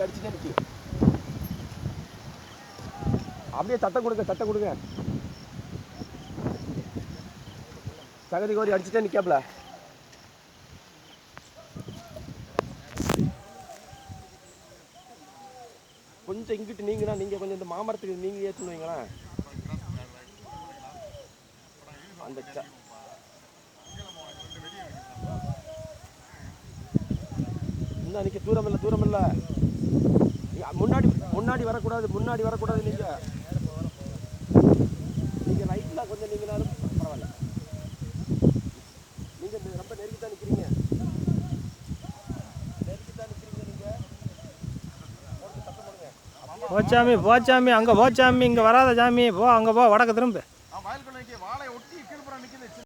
கோரி அடிச்சுட்டே நிற்கி அப்படியே தட்டை கொடுங்க தட்டை கொடுங்க. சகதி கோரி அடிச்சுட்டே நிற்காப்ல கொஞ்சம் இங்கிட்டு நீங்கன்னா நீங்கள் கொஞ்சம் இந்த மாமரத்துக்கு நீங்கள் ஏற்றுன்னு வைங்களேன். அந்த இன்னும் நிற்க தூரம் இல்லை தூரம் இல்லை முன்னாடி முன்னாடி வரக்கூடாது முன்னாடி வரக்கூடாது நீங்கள் நீங்கள் ரைட்டில் கொஞ்சம் நீங்களாலும் பரவாயில்ல. நீங்கள் ரொம்ப நெருங்கி தான் நிற்கிறீங்க போச்சாமி போச்சாமி அங்கே போச்சாமி இங்கே வராத சாமி போ அங்கே போ வடக்கு திரும்ப.